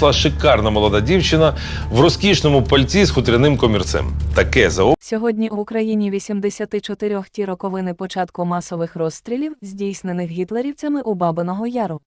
винесла шикарна молода дівчина в розкішному пальці з хутряним комірцем. Таке за Сьогодні в Україні 84 ті роковини початку масових розстрілів, здійснених гітлерівцями у Бабиного Яру.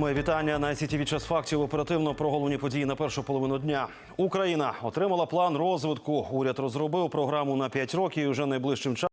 Моє вітання на сітіві час фактів оперативно про головні події на першу половину дня. Україна отримала план розвитку. Уряд розробив програму на 5 років. і Вже найближчим часом.